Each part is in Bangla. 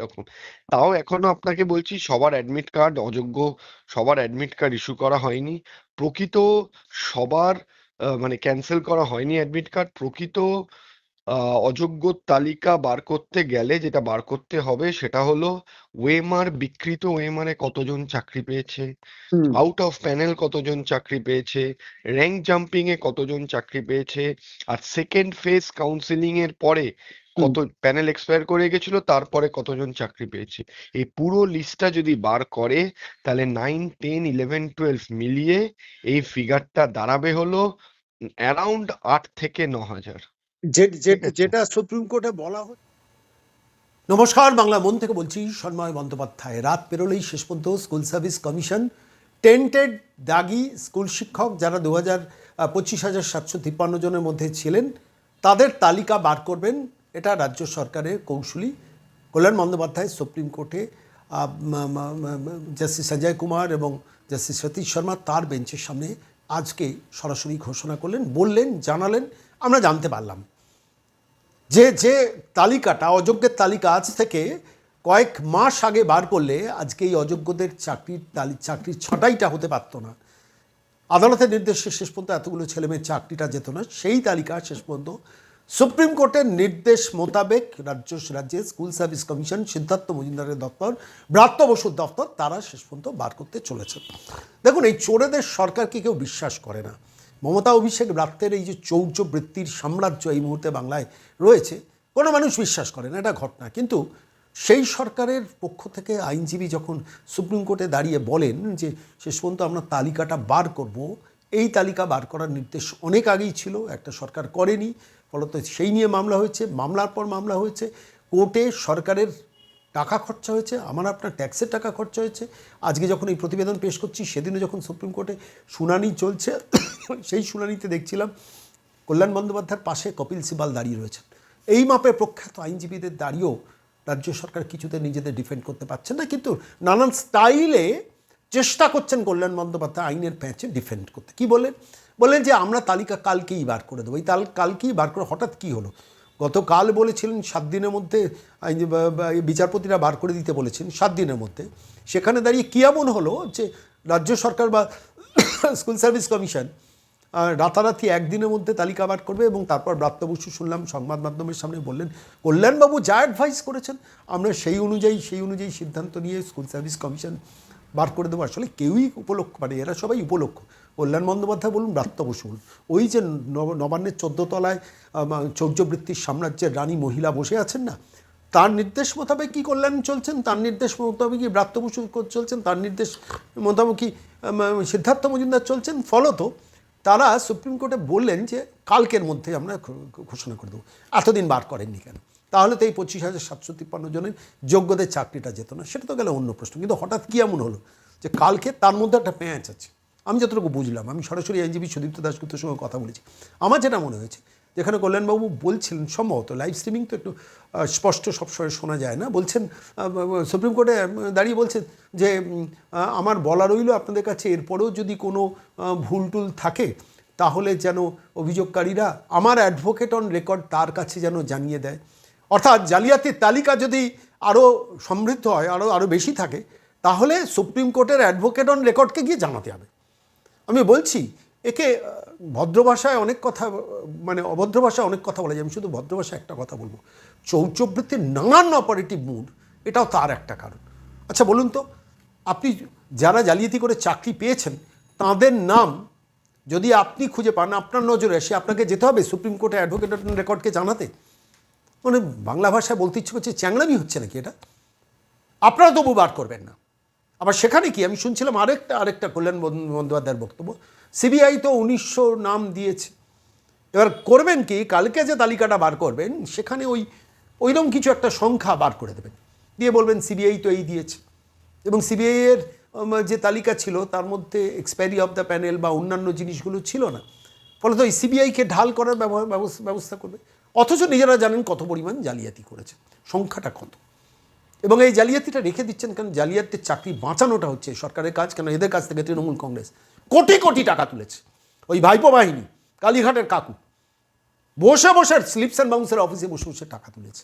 রকম তাও এখনও আপনাকে বলছি, সবার অ্যাডমিট কার্ড অযোগ্য, সবার অ্যাডমিট কার্ড ইস্যু করা হয়নি। প্রকৃত সবার মানে ক্যান্সেল করা হয়নি অ্যাডমিট কার্ড প্রকৃত অযোগ্যর তালিকা বার করতে গেলে যেটা বার করতে হবে সেটা হলো ওয়েমার বিকৃত ওয়েমারে কতজন চাকরি পেয়েছে? আউট অফ প্যানেল কতজন চাকরি পেয়েছে? র্যাঙ্ক জাম্পিং এ কতজন চাকরি পেয়েছে? আর সেকেন্ড ফেজ কাউন্সিলিং এর পরে কত প্যানেল এক্সপায়ার করে গেছিল তারপরে কতজন চাকরি পেয়েছে? এই পুরো লিস্টটা যদি বার করে তাহলে নাইন টেন ইলেভেন টুয়েলভ মিলিয়ে এই ফিগারটা দাঁড়াবে হলো অ্যারাউন্ড আট থেকে ন হাজার। যেটা সুপ্রিম কোর্টে বলা হচ্ছে নমস্কার, বাংলা মন থেকে বলছি সন্ময় বন্দ্যোপাধ্যায়। রাত পেরোলেই শেষ পর্যন্ত স্কুল সার্ভিস কমিশন। টেন্টেড, দাগি স্কুল শিক্ষক যারা দু হাজার পঁচিশ হাজার সাতশো তিপ্পান্ন জনের মধ্যে ছিলেন, তাদের তালিকা বার করবেন। এটা রাজ্য সরকারের কৌশলী কল্যাণ বন্দ্যোপাধ্যায় সুপ্রিম কোর্টে জাস্টিস সঞ্জয় কুমার এবং জাস্টিস সতীশ শর্মা তার বেঞ্চের সামনে আজকে সরাসরি ঘোষণা করলেন, বললেন, জানালেন। আমরা জানতে পারলাম। যে যে তালিকাটা, অযোগ্যের তালিকা আজ থেকে কয়েক মাস আগে বার করলে আজকে এই অযোগ্যদের চাকরির তালি, চাকরির ছটাইটা হতে পারতো না। আদালতের নির্দেশে শেষ পর্যন্ত এতগুলো ছেলেমেয়ের চাকরিটা যেত না, সেই তালিকা শেষ পর্যন্ত সুপ্রিম কোর্টের নির্দেশ মোতাবেক রাজ্য, রাজ্যের স্কুল সার্ভিস কমিশন, সিদ্ধার্থ মজুমদারের দপ্তর, ব্রাত্য বসুর দপ্তর, তারা শেষ পর্যন্ত বার করতে চলেছে। দেখুন, এই চোরেদের সরকারকে কেউ বিশ্বাস করে না। মমতা অভিষেক ব্রাত্যের এই যে চৌর্য বৃত্তির সাম্রাজ্য এই মুহূর্তে বাংলায় রয়েছে, কোনো মানুষ বিশ্বাস করে না, এটা ঘটনা। কিন্তু সেই সরকারের পক্ষ থেকে আইনজীবী যখন সুপ্রিম কোর্টে দাঁড়িয়ে বলেন যে শেষ পর্যন্ত আমরা তালিকাটা বার করব। এই তালিকা বার করার নির্দেশ অনেক আগেই ছিল, একটা সরকার করেনি, ফলত সেই নিয়ে মামলা হয়েছে, মামলার পর মামলা হয়েছে, কোর্টে সরকারের টাকা খরচা হয়েছে, আমার আপনার ট্যাক্সের টাকা খরচা হয়েছে, আজকে যখন এই প্রতিবেদন পেশ করছি, সেদিনও যখন সুপ্রিম কোর্টে শুনানি চলছে সেই শুনানিতে দেখছিলাম, কল্যাণ বন্দ্যোপাধ্যায়ের পাশে কপিল সিবাল দাঁড়িয়ে রয়েছেন। এই মাপে প্রখ্যাত আইনজীবীদের দাঁড়িয়েও রাজ্য সরকার কিছুতে নিজেদের ডিফেন্ড করতে পারছেন না, কিন্তু নানান স্টাইলে চেষ্টা করছেন কল্যাণ বন্দ্যোপাধ্যায় আইনের প্যাঁচে ডিফেন্ড করতে। কি বলেন? বললেন যে, আমরা তালিকা কালকেই বার করে দেবো। এই তাল, কালকেই বার করে, হঠাৎ কি হলো? গতকাল বলেছিলেন, সাত দিনের মধ্যে বিচারপতিরা বার করে দিতে বলেছেন, সাত দিনের মধ্যে। সেখানে দাঁড়িয়ে কী এমন হলো যে, রাজ্য সরকার বা স্কুল সার্ভিস কমিশন রাতারাতি একদিনের মধ্যে তালিকা বার করবে এবং তারপর ব্রাত্য বসু শুনলাম, সংবাদ মাধ্যমের সামনে বললেন, কল্যাণবাবু যা অ্যাডভাইস করেছেন, আমরা সেই অনুযায়ী সেই অনুযায়ী সিদ্ধান্ত নিয়ে স্কুল সার্ভিস কমিশন বার করে দেবো। আসলে কেউই উপলক্ষ মানে এরা সবাই উপলক্ষ। কল্যাণ বন্দ্যোপাধ্যায় বলুন, ব্রাত্য বসু বলুন। ওই যে নব- নবান্নের চোদ্দ তলায় চৌর্যবৃত্তির সাম্রাজ্যের রানী মহিলা বসে আছেন না, তার নির্দেশ মোতাবেক কি কল্যাণ চলছেন? তার নির্দেশ মোতাবেক কি ব্রাত্য বসু চলছেন? তার নির্দেশ মোতাবেকই সিদ্ধার্থ মজুমদার চলছেন? ফলত তারা সুপ্রিম কোর্টে বললেন যে কালকের মধ্যে আমরা ঘোষণা করে দেবো। এতদিন বার করেননি কেন? তাহলে তো এই পঁচিশ হাজার সাতশো তিপ্পান্ন জনের যোগ্যদের চাকরিটা যেত না। সেটা তো গেলে অন্য প্রশ্ন। কিন্তু হঠাৎ কী এমন হলো যে কালকে তার মধ্যে একটা প্যাঁচ আছে? আমি যতটুকু বুঝলাম, আমি সরাসরি আইনজীবী সুদীপ্ত দাসগুপ্তের সঙ্গে কথা বলেছি। আমার যেটা মনে হয়েছে যেখানে কল্যাণবাবু বলছিলেন সম্ভবত লাইভ স্ট্রিমিং তো একটু স্পষ্ট সবসময় শোনা যায় না, বলছেন সুপ্রিম কোর্টে দাঁড়িয়ে বলছেন যে আমার বলা রইল আপনাদের কাছে, এরপরেও যদি কোনো ভুল টুল থাকে, তাহলে যেন অভিযোগকারীরা আমার অ্যাডভোকেট অন রেকর্ড তার কাছে যেন জানিয়ে দেয়। অর্থাৎ জালিয়াতির তালিকা যদি আরও সমৃদ্ধ হয় আরও আরও বেশি থাকে, তাহলে সুপ্রিম কোর্টের অ্যাডভোকেট অন রেকর্ডকে গিয়ে জানাতে হবে। আমি বলছি একে ভদ্র ভাষায় অনেক কথা মানে অভদ্র ভাষায় অনেক কথা বলা যায়। আমি শুধু ভদ্র ভাষায় একটা কথা বলব। চৌচবৃত্তির নানান অপারেটিভ মুড এটাও তার একটা কারণ। আচ্ছা বলুন তো, আপনি যারা জালিয়াতি করে চাকরি পেয়েছেন, তাদের নাম যদি আপনি খুঁজে পান, আপনার নজরে আসে আপনাকে যেতে হবে সুপ্রিম কোর্টে অ্যাডভোকেট রেকর্ডকে জানাতে? মানে বাংলা ভাষায় বলতে ইচ্ছে করছে চ্যাংলামি হচ্ছে নাকি এটা? আপনারা তবু বার করবেন না। আবার সেখানে কি? আমি শুনছিলাম আরেকটা আরেকটা কল্যাণ বন্দ- বন্দ্যোপাধ্যায়ের বক্তব্য। সিবিআই তো উনিশশো নাম দিয়েছে। এবার করবেন কি? কালকে যে তালিকাটা বার করবেন, সেখানে ওই, ওইরকম কিছু একটা সংখ্যা বার করে দেবেন। দিয়ে বলবেন সিবিআই তো এই দিয়েছে। এবং সিবিআই এর যে তালিকা ছিল, তার মধ্যে এক্সপায়ারি অফ দ্য প্যানেল বা অন্যান্য জিনিসগুলো ছিল না। ফলত ওই সিবিআইকে ঢাল করার ব্যবস্থা করবে। অথচ নিজেরা জানেন কত পরিমাণ জালিয়াতি করেছে। সংখ্যাটা কত? এবং এই জালিয়াতিটা রেখে দিচ্ছেন কারণ জালিয়াতির চাকরি বাঁচানোটা হচ্ছে সরকারের কাজ কেন এদের কাছ থেকে তৃণমূল কংগ্রেস কোটি কোটি টাকা তুলেছে। ওই ভাইপো বাহিনী, কালীঘাটের কাকু, বসে বসে স্লিপস অ্যান্ড বাউন্সের অফিসে বসে বসে টাকা তুলেছে।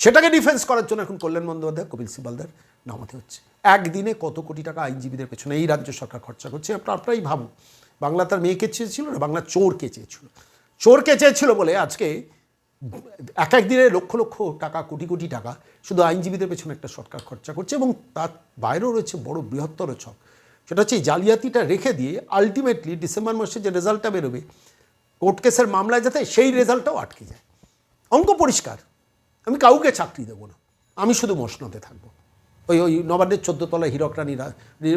সেটাকে ডিফেন্স করার জন্য এখন কল্যাণ বন্দ্যোপাধ্যায়, কপিল সিবালদের নামাতে হচ্ছে। একদিনে কত কোটি টাকা আইনজীবীদের পেছনে এই রাজ্য সরকার খরচা করছে আপনার আপনারাই ভাবুন বাংলা তার মেয়েকে চেয়েছিল না? বাংলা চোরকে চেয়েছিল। চোরকে চেয়েছিল বলে আজকে এক এক দিনে লক্ষ লক্ষ টাকা, কোটি কোটি টাকা শুধু আইনজীবীদের পেছনে একটা সরকার খরচা করছে এবং তার বাইরেও রয়েছে বড় বৃহত্তর ছক। সেটা হচ্ছে এই জালিয়াতিটা রেখে দিয়ে আলটিমেটলি ডিসেম্বর মাসে যে রেজাল্টটা বেরোবে, কোর্ট কেসের মামলায় যাতে সেই রেজাল্টটাও আটকে যায়। অঙ্ক পরিষ্কার। আমি কাউকে চাকরি দেবো না। আমি শুধু মশনতে থাকব। ওই ওই নবান্নের চোদ্দ তলায় হীরক রানীরা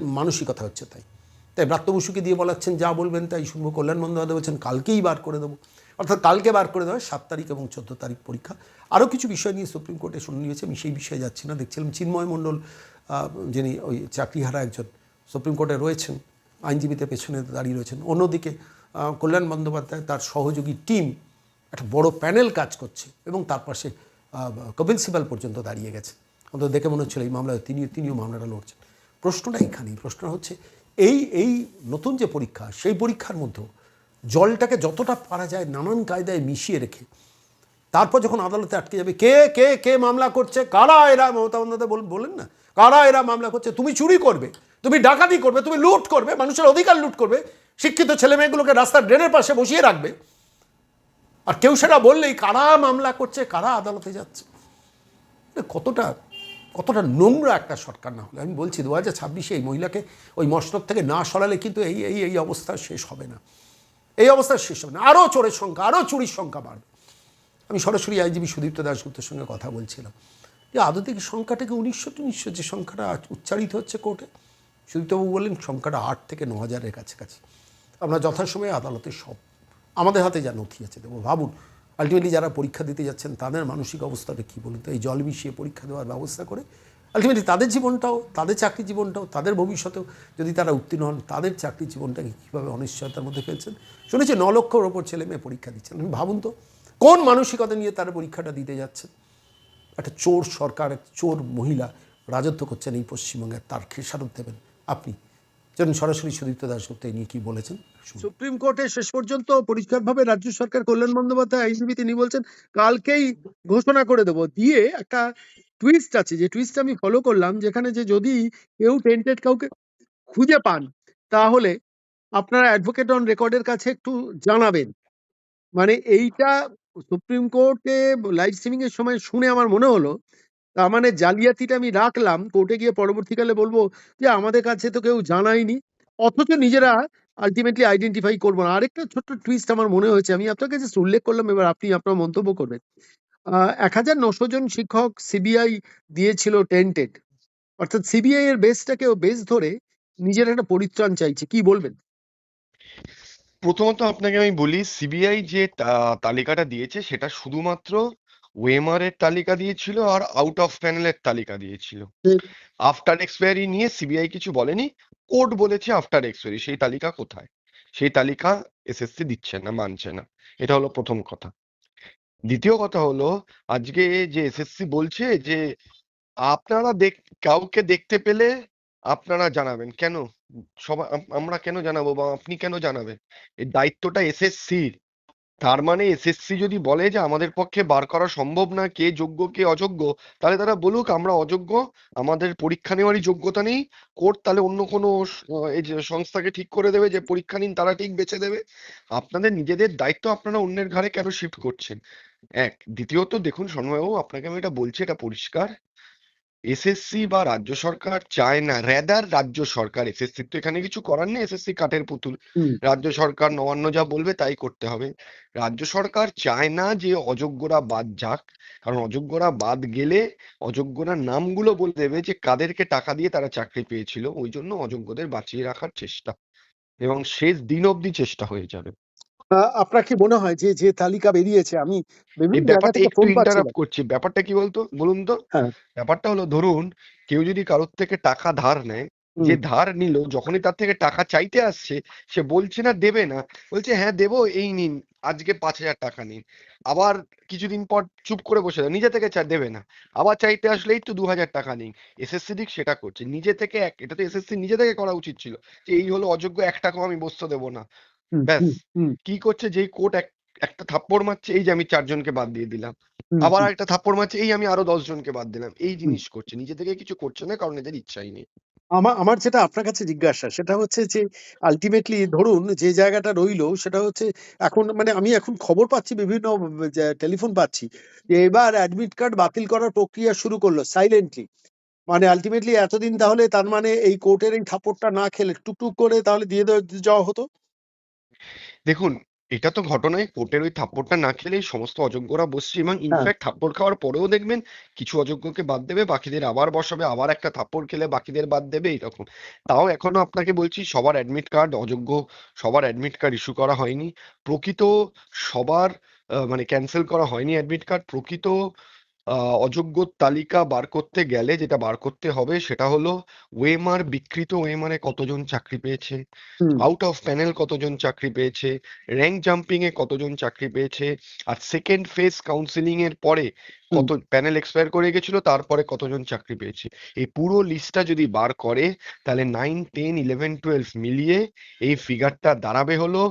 মানসিকতা হচ্ছে তাই। তাই ব্রাত্য বসুকে দিয়ে বলাচ্ছেন, যা বলবেন তাই শুনব। কল্যাণ বন্দ্যোপাধ্যায় বলছেন, কালকেই বার করে দেবো। অর্থাৎ কালকে বার করে দেওয়া সাত তারিখ এবং চোদ্দ তারিখ পরীক্ষা। আরও কিছু বিষয় নিয়ে সুপ্রিম কোর্টে শুনানি হয়েছে, আমি সেই বিষয়ে যাচ্ছি না। দেখছিলাম চিন্ময় মণ্ডল যিনি ওই চাকরিহারা একজন সুপ্রিম কোর্টে রয়েছেন আইনজীবীদের পেছনে দাঁড়িয়ে রয়েছেন। অন্যদিকে কল্যাণ বন্দ্যোপাধ্যায় তার সহযোগী টিম একটা বড় প্যানেল কাজ করছে এবং তার পাশে কপিল সিবাল পর্যন্ত দাঁড়িয়ে গেছে। অন্তত দেখে মনে হচ্ছিল এই মামলায় তিনি, তিনিও মামলাটা লড়ছেন। প্রশ্নটা এখানেই। প্রশ্নটা হচ্ছে, এই এই নতুন যে পরীক্ষা, সেই পরীক্ষার মধ্যেও জলটাকে যতটা পারা যায় নানান কায়দায় মিশিয়ে রেখে, তারপর যখন আদালতে আটকে যাবে, কে কে কে মামলা করছে, কারা এরা মমতা বন্দ্যোপাধ্যায় বল- বলেন না, কারা এরা মামলা করছে, তুমি চুরি করবে, তুমি ডাকাতি করবে, তুমি লুট করবে, মানুষের অধিকার লুট করবে, শিক্ষিত ছেলে মেয়েগুলোকে রাস্তার ড্রেনের পাশে বসিয়ে রাখবে। আর কেউ সেটা বললেই কারা মামলা করছে, কারা আদালতে যাচ্ছে? কতটা কতটা নোংরা একটা সরকার না হলে। আমি বলছি, দু হাজার ছাব্বিশে এই মহিলাকে ওই মসনদ থেকে না সরালে কিন্তু এই এই এই অবস্থা শেষ হবে না। এই অবস্থা শেষ হবে না। আরও চোরের সংখ্যা আরও চুরির সংখ্যা বাড়বে। আমি সরাসরি আইনজীবী সুদীপ্ত দাশগুপ্তের সঙ্গে কথা বলছিলাম। যে আদতে সংখ্যাটাকে উনিশশো উনিশশো যে সংখ্যাটা উচ্চারিত হচ্ছে কোর্টে, সুদীপ্তবাবু বললেন, সংখ্যাটা আট থেকে ন হাজারের কাছাকাছি। আমরা যথাসময়ে আদালতে সব, আমাদের হাতে যা নথি আছে, দেবো। ভাবুন আলটিমেটলি যারা পরীক্ষা দিতে যাচ্ছেন, তাদের মানসিক অবস্থাটা কী বলুন তো? এই জল মিশিয়ে পরীক্ষা দেওয়ার ব্যবস্থা করে আলটিমেটলি তাদের জীবনটাও, তাদের চাকরি জীবনটাও, তাদের ভবিষ্যতেও যদি তারা উত্তীর্ণ হন, তাদের চাকরি জীবনটাকে কীভাবে অনিশ্চয়তার মধ্যে ফেলছেন? শুনেছি ন লক্ষর ওপর ছেলে মেয়ে পরীক্ষা দিচ্ছেন। আমি ভাবুন তো, কোন মানসিকতা নিয়ে তারা পরীক্ষাটা দিতে যাচ্ছেন? একটা চোর সরকার এক চোর মহিলা রাজত্ব করছেন এই পশ্চিমবঙ্গে, তার খেসারত দেবেন আপনি। যেন সরাসরি সুদীপ্ত দাসগুপ্ত এই নিয়ে কি বলেছেন? সুপ্রিম কোর্টে শেষ পর্যন্ত পরিষ্কারভাবে রাজ্য সরকার কল্যাণ বন্দ্যোপাধ্যায় আইনজীবী তিনি বলছেন, কালকেই ঘোষণা করে দেবো। দিয়ে একটা টুইস্ট আছে, যে টুইস্ট আমি ফলো করলাম, যেখানে যে যদি কেউ টেন্টেড কাউকে খুঁজে পান, তাহলে আপনারা অ্যাডভোকেট অন রেকর্ডের কাছে একটু জানাবেন। মানে এইটা সুপ্রিম কোর্টে লাইভ স্ট্রিমিং এর সময় শুনে আমার মনে হলো, তার মানে জালিয়াতিটা আমি রাখলাম, কোর্টে গিয়ে পরবর্তীকালে বলব যে আমাদের কাছে তো কেউ জানায়নি, অথচ নিজেরা আলটিমেটলি আইডেন্টিফাই করব না। আরেকটা ছোট্ট টুইস্ট আমার মনে হয়েছে, আমি আপনাকে জাস্ট উল্লেখ করলাম, এবার আপনি আপনার মন্তব্য করবেন। এক হাজার নশো জন শিক্ষক সিবিআই দিয়েছিল টেন্টেড অর্থাৎ সিবিআই এর বেসটাকে বেস ধরে নিজের একটা পরিত্রাণ চাইছে। কি বলবেন? প্রথমত আপনাকে আমি বলি সিবিআই যে তালিকাটা দিয়েছে সেটা শুধুমাত্র ওয়েমার এর তালিকা দিয়েছিল আর আউট অফ প্যানেলের তালিকা দিয়েছিল। আফটার এক্সপায়ারি নিয়ে সিবিআই কিছু বলেনি কোর্ট বলেছে আফটার এক্সপায়ারি সেই তালিকা কোথায়? সেই তালিকা এসএসসি দিচ্ছে না মানছে না। এটা হলো প্রথম কথা। দ্বিতীয় কথা হলো, আজকে যে এসএসসি বলছে যে, আপনারা দেখ, কাউকে দেখতে পেলে আপনারা জানাবেন। কেন? সবাই আমরা কেন জানাব বা আপনি কেন জানাবেন? এই দায়িত্বটা এসএসসির। তার মানে এসএসসি যদি বলে যে আমাদের পক্ষে বার করা সম্ভব না, কে যোগ্য, কে অযোগ্য, তাহলে তারা বলুক আমরা অযোগ্য, আমাদের পরীক্ষা নেওয়ারই যোগ্যতা নেই, কোর্ট তাহলে অন্য কোনো সংস্থাকে ঠিক করে দেবে যে পরীক্ষা নিন, তারা ঠিক বেছে দেবে। আপনাদের নিজেদের দায়িত্ব আপনারা অন্যের ঘাড়ে কেন শিফট করছেন? এক, দ্বিতীয়ত দেখুন সন্ময়বাবু আপনাকে আমি এটা বলছি, এটা পরিষ্কার। এসএসসি বা রাজ্য সরকার চায় না। রেদার রাজ্য সরকার এসএসসি তো এখানে কিছু করার নেই এসএসসি কাঠের পুতুল। রাজ্য সরকার নবান্ন যা বলবে তাই করতে হবে। রাজ্য সরকার চায় না যে অযোগ্যরা বাদ যাক কারণ অযোগ্যরা বাদ গেলে অযোগ্যরা নামগুলো বলে দেবে যে কাদেরকে টাকা দিয়ে তারা চাকরি পেয়েছিল। ওই জন্য অযোগ্যদের বাঁচিয়ে রাখার চেষ্টা। এবং শেষ দিন অবধি চেষ্টা হয়ে যাবে। আপনার কি মনে হয় যে যে তালিকা বেরিয়েছে আমি ব্যাপারটা একটু ইন্টারাপ্ট করছি। ব্যাপারটা কি বলতো? বলুন তো। হ্যাঁ। ব্যাপারটা হলো ধরুন কেউ যদি কারোর থেকে টাকা ধার নেয় যে ধার নিল যখনই তার থেকে টাকা চাইতে আসছে সে বলছে না দেবে না। বলছে হ্যাঁ দেবো এই নিন আজকে পাঁচ হাজার টাকা নিন। আবার কিছুদিন পর চুপ করে বসে দেয় নিজে থেকে দেবে না। আবার চাইতে আসলেই তো দু হাজার টাকা নিন। এসএসসি দিক সেটা করছে। নিজে থেকে এক এটা তো এসএসসি নিজে থেকে করা উচিত ছিল। যে এই হলো অযোগ্য এক টাকাও আমি বসতে দেবো না। ব্যাস। কি করছে? যেই কোর্ট এক একটা থাপ্পড় মারছে এই যে আমি চারজনকে বাদ দিয়ে দিলাম। আবার একটা থাপ্পড় মারছে এই আমি আরও দশ জনকে বাদ দিলাম। এই জিনিস করছে। নিজে থেকে কিছু করছে না কারণ এদের ইচ্ছাই নেই। আমার আমার যেটা আপনার কাছে জিজ্ঞাসা সেটা হচ্ছে যে আলটিমেটলি ধরুন যে জায়গাটা রইল সেটা হচ্ছে এখন মানে আমি এখন খবর পাচ্ছি বিভিন্ন টেলিফোন পাচ্ছি যে এবার অ্যাডমিট কার্ড বাতিল করার প্রক্রিয়া শুরু করল সাইলেন্টলি মানে আলটিমেটলি এতদিন তাহলে তার মানে এই কোর্টের এই থাপ্পড়টা না খেলে টুকটুক করে তাহলে দিয়ে দেওয়া- যাওয়া হতো? দেখুন এটা তো ঘটনায় কোর্টের ওই থাপ্পড়টা না খেলেই সমস্ত অযোগ্যরা বসছে এবং ইনফ্যাক্ট থাপ্পড় খাওয়ার পরেও দেখবেন কিছু অযোগ্যকে বাদ দেবে বাকিদের আবার বসাবে আবার একটা থাপ্পড় খেলে বাকিদের বাদ দেবে এরকম তাও এখনও আপনাকে বলছি সবার অ্যাডমিট কার্ড অযোগ্য সবার অ্যাডমিট কার্ড ইস্যু করা হয়নি। প্রকৃত সবার মানে ক্যান্সেল করা হয়নি অ্যাডমিট কার্ড প্রকৃত অযোগ্যর তালিকা বার করতে গেলে যেটা বার করতে হবে সেটা হলো ওয়েমার বিকৃত ওয়েমারে কতজন চাকরি পেয়েছে? আউট অফ প্যানেল কতজন চাকরি পেয়েছে? র্যাঙ্ক জাম্পিং এ কতজন চাকরি পেয়েছে? আর সেকেন্ড ফেজ কাউন্সিলিং এর পরে কত প্যানেল এক্সপায়ার করে গেছিল তারপরে কতজন চাকরি পেয়েছে? এই পুরো লিস্টটা যদি বার করে তাহলে নাইন টেন ইলেভেন টুয়েলভ মিলিয়ে এই ফিগারটা দাঁড়াবে হলো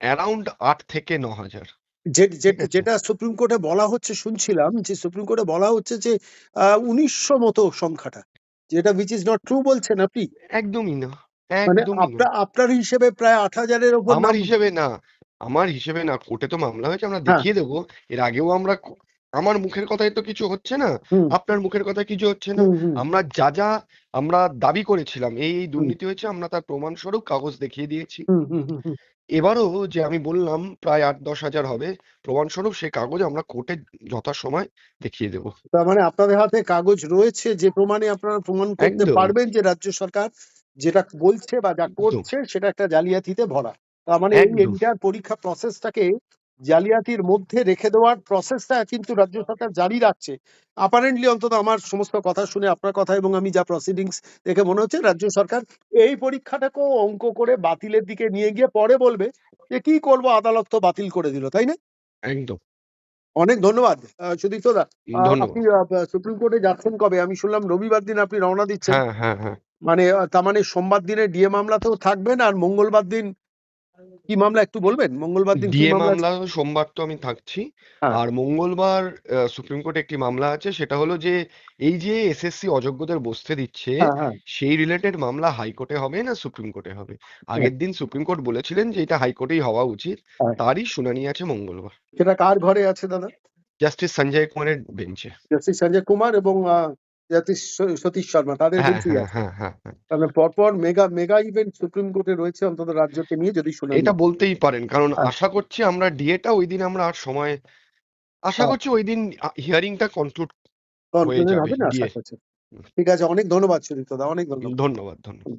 অ্যারাউন্ড আট থেকে ন হাজার। যেটা সুপ্রিম কোর্টে বলা হচ্ছে শুনছিলাম যে সুপ্রিম কোর্টে বলা হচ্ছে যে উনিশশো মতো সংখ্যাটা যেটা উইচ ইজ নট ট্রু বলছেন আপনি? একদমই না মানে আপনার আপনার হিসেবে প্রায় আট হাজারের উপর আমার হিসেবে না আমার হিসেবে না কোর্টে তো মামলা হয়েছে আমরা হ্যাঁ। দেখিয়ে দেবো। এর আগেও আমরা আমার মুখের কথায় তো কিছু হচ্ছে না। আপনার মুখের কথায় কিছু হচ্ছে না। আমরা যা যা আমরা দাবি করেছিলাম এই এই দুর্নীতি হয়েছে আমরা তার প্রমাণস্বরূপ কাগজ দেখিয়ে দিয়েছি। এবারও যে আমি বললাম প্রায় আট দশ হাজার হবে প্রমাণস্বরূপ সেই কাগজ আমরা কোর্টে যথাসময় দেখিয়ে দেবো। তার মানে আপনাদের হাতে কাগজ রয়েছে যে প্রমাণে আপনারা প্রমাণ করতে পারবেন যে রাজ্য সরকার যেটা বলছে বা যা করছে সেটা একটা জালিয়াতিতে ভরা। তার মানে এই এন্টার পরীক্ষা প্রসেসটাকে জালিয়াতির মধ্যে রেখে দেওয়ার প্রসেসটা কিন্তু রাজ্য সরকার জারি রাখছে। আপারেন্টলি অন্তত আমার সমস্ত কথা শুনে আপনার কথা এবং আমি যা প্রসিডিংস দেখে মনে হচ্ছে রাজ্য সরকার এই পরীক্ষাটাকেও অঙ্ক করে বাতিলের দিকে নিয়ে গিয়ে পরে বলবে যে কি করব আদালত তো বাতিল করে দিল তাই না? একদম। অনেক ধন্যবাদ আহ, সুদীপ্ত দা। আপনি সুপ্রিম কোর্টে যাচ্ছেন কবে? আমি শুনলাম রবিবার দিন আপনি রওনা দিচ্ছেন। হ্যাঁ হ্যাঁ হ্যাঁ। মানে তার মানে সোমবার দিনে ডিএ মামলাতেও থাকবেন আর মঙ্গলবার দিন কি মামলা একটু বলবেন? মঙ্গলবার দিন ডিএ মামলা সোমবার তো আমি থাকছি। হ্যাঁ। আর মঙ্গলবার সুপ্রিম কোর্টে একটি মামলা আছে সেটা হলো যে এই যে এসএসসি অযোগ্যদের বসতে দিচ্ছে হ্যাঁ হ্যাঁ। সেই রিলেটেড মামলা হাইকোর্টে হবে না সুপ্রিম কোর্টে হবে? আগের দিন সুপ্রিম কোর্ট বলেছিলেন যে এটা হাইকোর্টেই হওয়া উচিত। তারই শুনানি আছে মঙ্গলবার। সেটা কার ঘরে আছে দাদা? জাস্টিস সঞ্জয় কুমারের বেঞ্চে জাস্টিস সঞ্জয় কুমার এবং জাস্টিস সতীশ শর্মা তাদের বেঞ্চেই হ্যাঁ হ্যাঁ হ্যাঁ তাহলে পরপর মেগা মেগা ইভেন্ট সুপ্রিম কোর্টে রয়েছে অন্তত রাজ্যকে নিয়ে যদি শুনে এটা বলতেই পারেন কারণ হ্যাঁ। আশা করছি আমরা ডিএটা ওই দিন আমরা আর সময় আশা। করছি ওই দিন হিয়ারিংটা কনক্লুড হয়ে যাবে ঠিক আছে অনেক ধন্যবাদ সুদীপ্ত দা অনেক ধন্যবাদ। ধন্যবাদ ধন্যবাদ।